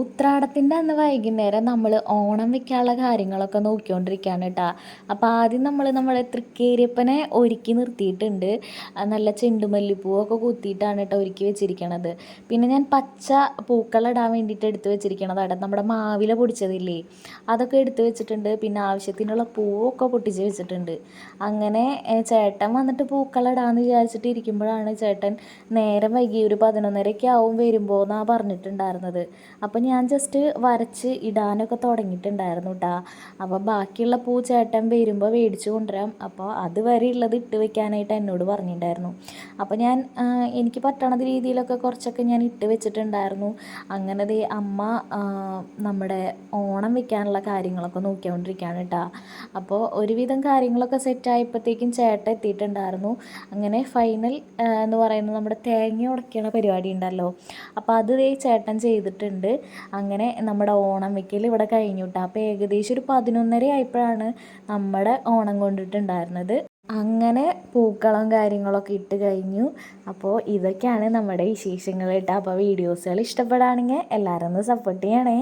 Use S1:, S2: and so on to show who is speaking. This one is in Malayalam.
S1: ഉത്രാടത്തിന്റെ അന്ന് വൈകുന്നേരം നമ്മൾ ഓണം വെക്കാനുള്ള കാര്യങ്ങളൊക്കെ നോക്കിക്കൊണ്ടിരിക്കുകയാണ് കേട്ടോ അപ്പോൾ ആദ്യം നമ്മൾ നമ്മളെ തൃക്കേരിയപ്പനെ ഒരുക്കി നിർത്തിയിട്ടുണ്ട്. നല്ല ചെണ്ടുമല്ലിപ്പൂവൊക്കെ കുത്തിയിട്ടാണ് കേട്ടോ ഒരുക്കി വെച്ചിരിക്കണത്. പിന്നെ ഞാൻ പച്ച പൂക്കളിടാൻ വേണ്ടിയിട്ട് എടുത്ത് വെച്ചിരിക്കണതാണ് നമ്മുടെ മാവില പൊടിച്ചതില്ലേ? അതൊക്കെ എടുത്തു വെച്ചിട്ടുണ്ട്. പിന്നെ ആവശ്യത്തിനുള്ള പൂവൊക്കെ പൊട്ടിച്ച് വെച്ചിട്ടുണ്ട്. അങ്ങനെ ചേട്ടൻ വന്നിട്ട് പൂക്കളിടാമെന്ന് വിചാരിച്ചിട്ട് ഇരിക്കുമ്പോഴാണ് ചേട്ടൻ നേരം വൈകി ഒരു പതിനൊന്നരയ്ക്കാവും വരുമ്പോൾ എന്നാണ് പറഞ്ഞിട്ടുണ്ടായിരുന്നത്. അപ്പം ഞാൻ ജസ്റ്റ് വരച്ച് ഇടാനൊക്കെ തുടങ്ങിയിട്ടുണ്ടായിരുന്നു കേട്ടോ അപ്പോൾ ബാക്കിയുള്ള പൂ ചേട്ടൻ വരുമ്പോൾ മേടിച്ചു കൊണ്ടുവരാം. അപ്പോൾ അതുവരെ ഉള്ളത് ഇട്ട് വെക്കാനായിട്ട് എന്നോട് പറഞ്ഞിട്ടുണ്ടായിരുന്നു. അപ്പോൾ ഞാൻ എനിക്ക് പറ്റണത് രീതിയിലൊക്കെ കുറച്ചൊക്കെ ഞാൻ ഇട്ട് വെച്ചിട്ടുണ്ടായിരുന്നു. അങ്ങനെ ദേ അമ്മ നമ്മുടെ ഓണം വെക്കാനുള്ള കാര്യങ്ങളൊക്കെ നോക്കിക്കൊണ്ടിരിക്കുകയാണ് കേട്ടോ അപ്പോൾ ഒരുവിധം കാര്യങ്ങളൊക്കെ സെറ്റ് ആയപ്പോഴത്തേക്കും ചേട്ടൻ എത്തിയിട്ടുണ്ടായിരുന്നു. അങ്ങനെ ഫൈനൽ എന്ന് പറയുന്നത് നമ്മുടെ തേങ്ങ ഉടയ്ക്കണ പരിപാടി ഉണ്ടല്ലോ. അപ്പോൾ അത് ദേ ചേട്ടൻ ചെയ്തിട്ടുണ്ട്. അങ്ങനെ നമ്മുടെ ഓണം വെക്കൽ ഇവിടെ കഴിഞ്ഞു കേട്ടോ അപ്പോൾ ഏകദേശം ഒരു പതിനൊന്നര ആയപ്പോഴാണ് നമ്മുടെ ഓണം കൊണ്ടിട്ടുണ്ടായിരുന്നത്. അങ്ങനെ പൂക്കളം കാര്യങ്ങളൊക്കെ ഇട്ട് കഴിഞ്ഞു. അപ്പോൾ ഇതൊക്കെയാണ് നമ്മുടെ വിശേഷങ്ങൾ കേട്ടോ. അപ്പോൾ വീഡിയോസുകൾ ഇഷ്ടപ്പെടുകയാണെങ്കിൽ എല്ലാവരും ഒന്ന് സപ്പോർട്ട് ചെയ്യണേ.